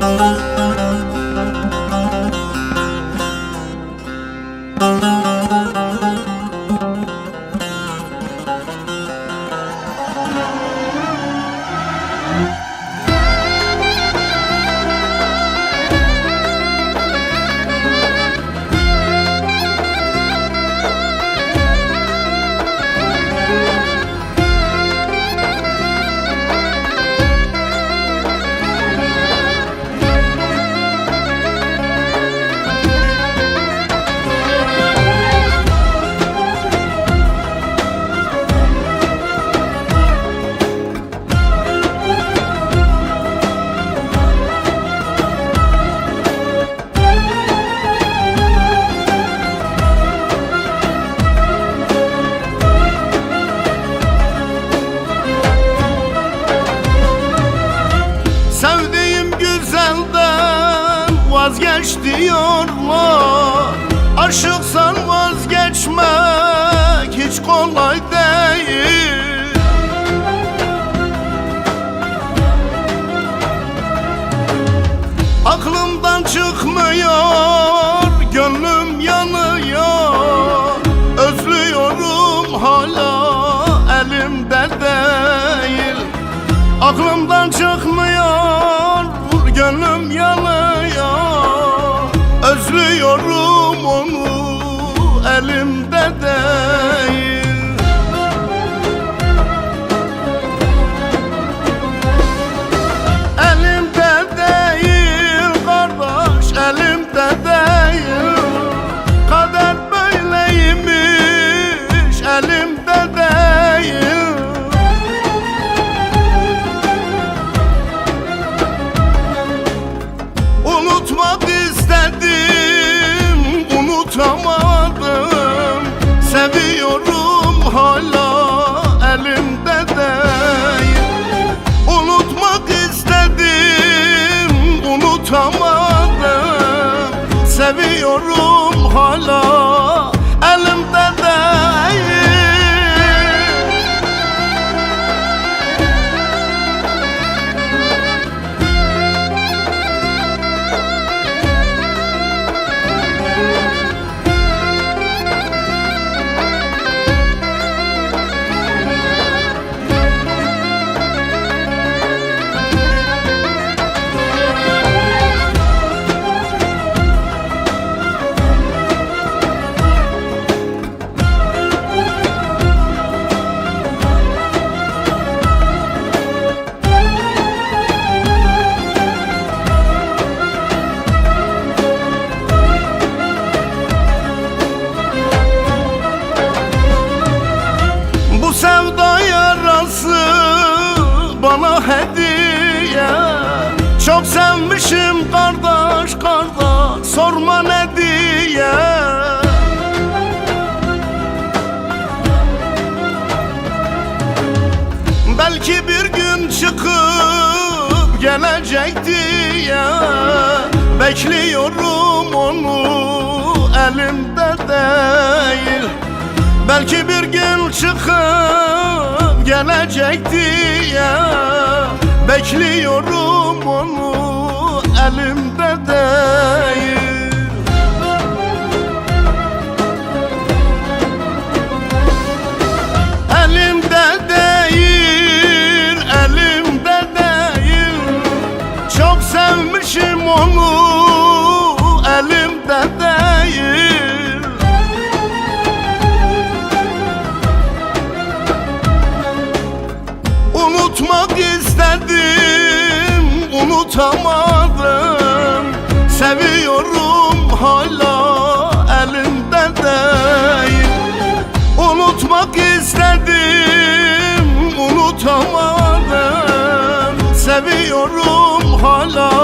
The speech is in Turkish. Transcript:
Thank diyorlar Aşıksan vazgeçmek hiç kolay değil. Aklımdan çıkmıyor, gönlüm yanıyor. Özlüyorum hala elimde değil. Aklımdan Özlüyorum onu elimde değil unutamadım Seviyorum hala sevda yarası bana hediye. Çok sevmişim kardeş kardeş sorma ne diye. Belki bir gün çıkıp gelecek diye. Bekliyorum onu elimde değil Belki bir gün çıkıp gelecek diye Bekliyorum onu elimde değil unutamadım. Seviyorum hala elimde değil. Unutmak istedim, unutamadım. Seviyorum hala